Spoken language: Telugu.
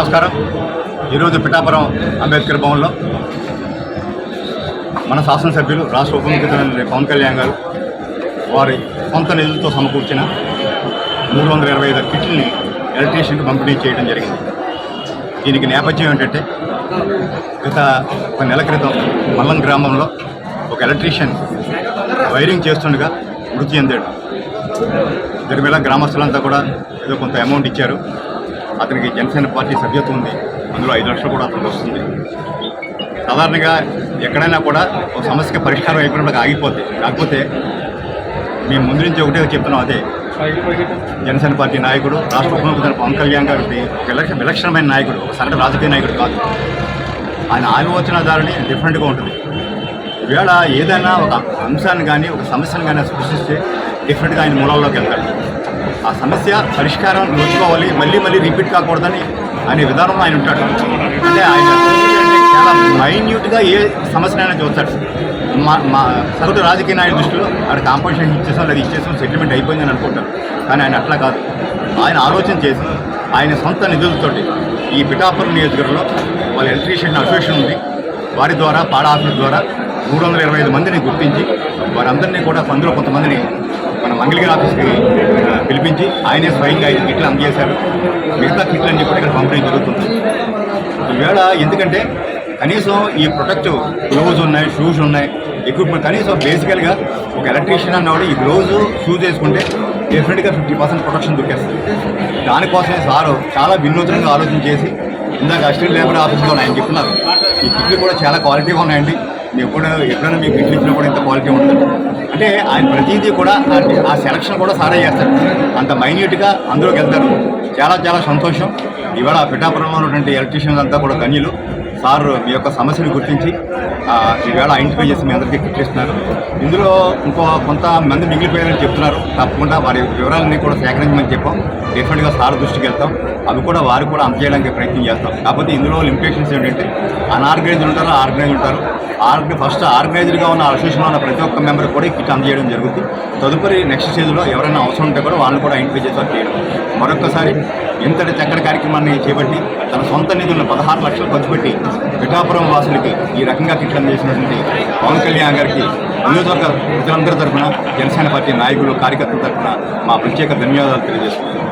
నమస్కారం. ఈరోజు పిఠాపురం అంబేద్కర్ భవన్లో మన శాసనసభ్యులు రాష్ట్ర ఉప ముఖ్యమంత్రి పవన్ కళ్యాణ్ గారు వారి సొంత నిధులతో సమకూర్చిన మూడు వందల ఇరవై ఐదు కిట్లని ఎలక్ట్రీషియన్కి పంపిణీ చేయడం జరిగింది. దీనికి నేపథ్యం ఏంటంటే గత ఒక నెల క్రితం మల్లం గ్రామంలో ఒక ఎలక్ట్రీషియన్ వైరింగ్ చేస్తుండగా మృతి చెందాడు. దీని మీద గ్రామస్తులంతా కూడా ఏదో కొంత అమౌంట్ ఇచ్చారు. అతనికి జనసేన పార్టీ సభ్యత్వం ఉంది. అందులో ఐదు లక్షలు కూడా అతనికి వస్తుంది. సాధారణంగా ఎక్కడైనా కూడా ఒక సమస్యకి పరిష్కారం అయిపోయినప్పుడు ఆగిపోతే కాకపోతే మేము ముందు నుంచి ఒకటే చెప్తున్నాం అదే. జనసేన పార్టీ నాయకుడు రాష్ట్ర ఉప పవన్ కళ్యాణ్ గారి విలక్ష విలక్షణమైన నాయకుడు ఒక సగటు రాజకీయ నాయకుడు కాదు. ఆయన ఆలోచన దారిని డిఫరెంట్గా ఉంటుంది. ఈవేళ ఏదైనా ఒక అంశాన్ని కానీ ఒక సమస్యను కానీ సృష్టిస్తే డిఫరెంట్గా ఆయన మూలాల్లోకి వెళ్తాడు. ఆ సమస్య పరిష్కారం నోచుకోవాలి మళ్ళీ మళ్ళీ రిపీట్ కాకూడదని అనే విధానంలో ఆయన ఉంటాడు. అంటే ఆయన చాలా మైన్యూట్గా ఏ సమస్యనైనా చూస్తాడు. మా మా సగటు రాజకీయ నాయకుల దృష్టిలో ఆడ కాంపన్సేషన్ ఇచ్చేసాం లేదా ఇచ్చేసాం సెటిల్మెంట్ అయిపోయిందని అనుకుంటారు కానీ ఆయన అట్లా కాదు. ఆయన ఆలోచన చేసి ఆయన సొంత నిధులతోటి ఈ పిఠాపురం నియోజకవర్గంలో వాళ్ళ ఎలక్ట్రీషియన్ అసోసియేషన్ ఉంది. వారి ద్వారా పాడ ఆఫీస్ ద్వారా మూడు వందల ఇరవై ఐదు మందిని గుర్తించి వారందరినీ కూడా అందులో కొంతమందిని మన మంగళగిరి ఆఫీస్కి పిలిపి ఆయనే స్వయంగా ఐదు కిట్లు అందజేశారు మిగతా కిట్లు కూడా ఇక్కడ పంపిణీ జరుగుతుంది. ఈవేళ ఎందుకంటే కనీసం ఈ ప్రొడక్ట్ గ్లోవ్స్ ఉన్నాయి షూస్ ఉన్నాయి. ఎక్విప్మెంట్ కనీసం బేసికల్గా ఒక ఎలక్ట్రీషియన్ అన్నవాడు ఈ గ్లోవ్స్ షూస్ వేసుకుంటే డెఫినెట్గా ఫిఫ్టీ పర్సెంట్ ప్రొటెక్షన్ దొరికేస్తుంది. దానికోసమే సారు చాలా వినూత్నంగా ఆలోచన చేసి ఇందాక అసిస్టెంట్ లేబర్ ఆఫీస్లో ఆయన చెప్తున్నారు ఈ కిట్లు కూడా చాలా క్వాలిటీగా ఉన్నాయండి. మీరు ఎప్పుడు ఎప్పుడైనా మీకు కిట్లు ఇచ్చినా కూడా ఇంత క్వాలిటీ ఉంటుంది అంటే ఆయన ప్రతిదీ కూడా ఆ- సెలక్షన్ కూడా సారే చేస్తారు. అంత మైన్యూట్గా అందులోకి వెళ్తారు. చాలా చాలా సంతోషం. ఇవాళ పిఠాపురంలో ఉన్నటువంటి ఎలక్ట్రీషియన్స్ అంతా కూడా ధన్యులు సార్ మీ యొక్క సమస్యను గుర్తించి ఈవేళ ఐడెంటిఫై చేసి మీ అందరికీ కిట్లిస్తున్నారు ఇందులో ఇంకో కొంతమంది మిగిలిపోయారని చెప్తున్నారు. తప్పకుండా వారి వివరాలన్నీ కూడా సేకరించమని చెప్పాం. డెఫినెట్గా సార్ దృష్టికి వెళ్తాం. అవి కూడా వారు కూడా అందజేయడానికి ప్రయత్నం చేస్తాం. కాకపోతే ఇందులో లిమిటేషన్స్ ఏంటంటే అన్ఆర్గనైజ్డ్ ఉంటారు ఆర్గనైజ్ ఉంటారు. ఆర్గ ఫస్ట్ ఆర్గనైజ్డ్గా ఉన్న అసోసియేషన్లో ఉన్న ప్రతి ఒక్క మెంబర్ కూడా కిట్ అందజేయడం జరుగుతుంది. తదుపరి నెక్స్ట్ స్టేజ్లో ఎవరైనా అవసరం ఉంటే కూడా వాళ్ళని కూడా ఐడెంటిఫై చేసి చేయడం. మరొకసారి ఇంతటి చక్కటి కార్యక్రమాన్ని చేపట్టి తన సొంత నిధులను పదహారు లక్షలు ఖర్చు పెట్టి పిఠాపురం వాసులకి ఈ రకంగా కిట్లం చేసినటువంటి పవన్ కళ్యాణ్ గారికి నియోజకవర్గ ప్రజలందరి తరఫున జనసేన పార్టీ నాయకులు కార్యకర్తల తరఫున మా ప్రత్యేక ధన్యవాదాలు తెలియజేస్తున్నాం